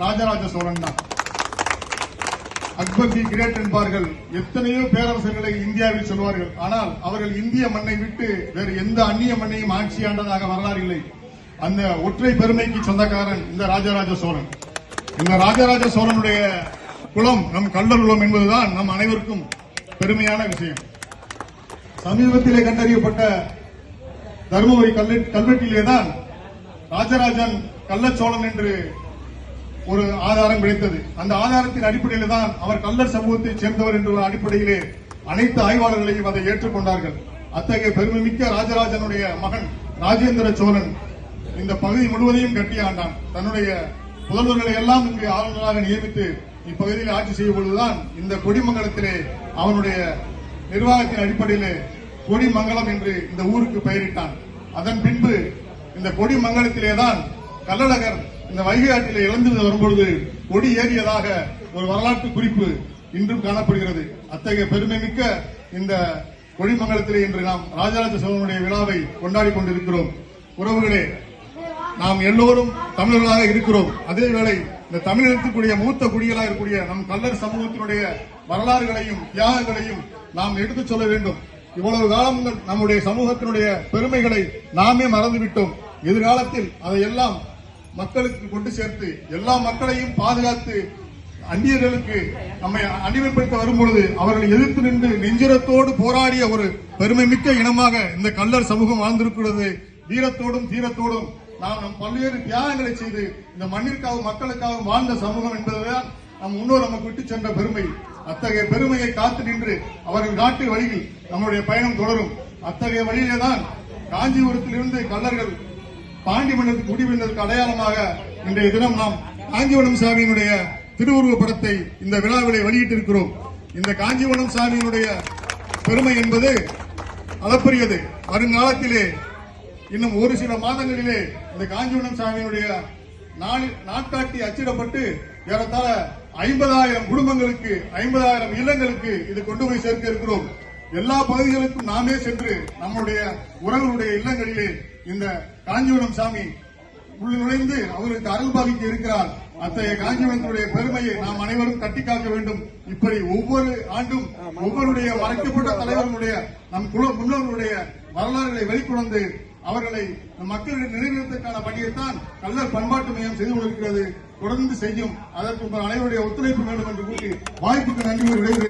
ராஜராஜ சோழன் தான். அக்பர் தி கிரேட் என்பார்கள். எத்தனையோ பேரரசர்களை இந்தியாவில் சொல்வார்கள். ஆனால் அவர்கள் இந்திய மண்ணை விட்டு வேறு எந்த அந்நிய மண்ணையும் ஆட்சியாண்டதாக வரலாறு இல்லை. அந்த ஒற்றை பெருமைக்கு சொந்தக்காரன் இந்த ராஜராஜ சோழன். இந்த ராஜராஜ சோழனுடைய குலம் நம் கள்ளர் குலம் என்பதுதான் நம் அனைவருக்கும் பெருமையான விஷயம். சமீபத்திலே கண்டறியப்பட்ட தருமபுரி கல்வெ- கல்வெட்டிலே தான் ராஜராஜன் கள்ளச்சோழன் என்று ஒரு ஆதாரம் கிடைத்தது. அந்த ஆதாரத்தின் அடிப்படையில் தான் அவர் கள்ளர் சமூகத்தைச் சேர்ந்தவர் என்ற அடிப்படையிலே அனைத்து ஆய்வாளர்களையும் அதை ஏற்றுக்கொண்டார்கள். அத்தகைய பெருமைமிக்க ராஜராஜனுடைய மகன் ராஜேந்திர சோழன் இந்த பகுதி முழுவதையும் கட்டி ஆண்டான். தன்னுடைய புதல்வர்களை எல்லாம் இங்கு ஆளுநராக நியமித்து இப்பகுதியில் ஆட்சி செய்யும் பொழுதுதான் இந்த கொடிமங்கலத்திலே அவனுடைய நிர்வாகத்தின் அடிப்படையிலே கொடிமங்கலம் என்று இந்த ஊருக்கு பெயரிட்டான். அதன் பின்பு இந்த கொடிமங்கலத்திலே தான் கள்ளழகர் இந்த வைகை ஆற்றில் இழந்து வரும்பொழுது கொடி ஏறியதாக ஒரு வரலாற்று குறிப்பு இன்றும் காணப்படுகிறது. அத்தகைய பெருமை மிக்க இந்த கொடிமங்கலத்திலே இன்று நாம் ராஜராஜ சோழனுடைய விழாவை கொண்டாடி கொண்டிருக்கிறோம். உறவுகளே நாம் எல்லோரும் தமிழர்களாக இருக்கிறோம். அதேவேளை இந்த தமிழகத்திற்குரிய மூத்த குடிகளாக இருக்கக்கூடிய நம் கல்லர் சமூகத்தினுடைய வரலாறுகளையும் தியாகங்களையும் நாம் எடுத்துச் சொல்ல வேண்டும். இவ்வளவு காலம் நம்முடைய சமூகத்தினுடைய பெருமைகளை நாமே மறந்துவிட்டோம். எதிர்காலத்தில் அதையெல்லாம் மக்களுக்கு கொண்டு சேர்த்து எல்லா மக்களையும் பாதுகாத்து அந்நியர்களுக்கு நம்மை அடிமைப்படுத்த வரும்பொழுது அவர்கள் எதிர்த்து நின்று நெஞ்சுரத்தோடு போராடிய ஒரு பெருமை மிக்க இனமாக இந்த கல்லர் சமூகம் வாழ்ந்திருக்கிறது. வீரத்தோடும் தீரத்தோடும் நாம் நம் பல்வேறு தியாகங்களை செய்து இந்த மண்ணிற்காகவும் மக்களுக்காகவும் வாழ்ந்த சமூகம் என்பதுதான் நம் முன்னோர் நமக்கு விட்டு சென்ற பெருமை. அத்தகைய பெருமையை காத்து நின்று அவர்கள் நாட்டு வழியில் நம்முடைய பயணம் தொடரும். அத்தகைய வழியிலே தான் காஞ்சிபுரத்திலிருந்து கல்லர்கள் பாண்டி மன்னருக்கு முடிவென்றதற்கு அடையாளமாக இன்றைய தினம் நாம் காஞ்சிவனம் சாமியினுடைய திருவுருவ படத்தை இந்த விழாவிலே வெளியிட்டிருக்கிறோம். இந்த காஞ்சிவனம் சாமியினுடைய பெருமை என்பது அளப்பரியது. வருங்காலத்திலே இன்னும் ஒரு சில மாதங்களிலே இந்த காஞ்சிவனம் சாமியினுடைய நாட்காட்டி அச்சிடப்பட்டு ஏறத்தாழ ஐம்பதாயிரம் குடும்பங்களுக்கு ஐம்பதாயிரம் இல்லங்களுக்கு இது கொண்டு போய் சேர்க்க இருக்கிறோம் எல்லா பகுதிகளுக்கும் நாமே சென்று நம்முடைய உறவுடைய இல்லங்களிலே இந்த காஞ்சிபுரம் சாமி உள்ள நுழைந்து அவருக்கு அருள் பாதிக்க இருக்கிறார். அத்தகைய காஞ்சிபுரத்தினுடைய பெருமையை நாம் அனைவரும் கட்டி காக்க வேண்டும். இப்படி ஒவ்வொரு ஆண்டும் ஒவ்வொருடைய மறைக்கப்பட்ட தலைவர்களுடைய நம் குல முன்னோர்களுடைய வரலாறுகளை வெளிக்கொணர்ந்து அவர்களை நம் மக்களிடம் நிறைவேற்றதற்கான பணியைத்தான் கல்லர் பண்பாட்டு மையம் செய்து கொண்டிருக்கிறது. தொடர்ந்து செய்யும். அதற்கு உங்கள் அனைவருடைய ஒத்துழைப்பு வேண்டும் என்று கூறி வாய்ப்புக்கு நன்றி விடைபெறுகிறேன்.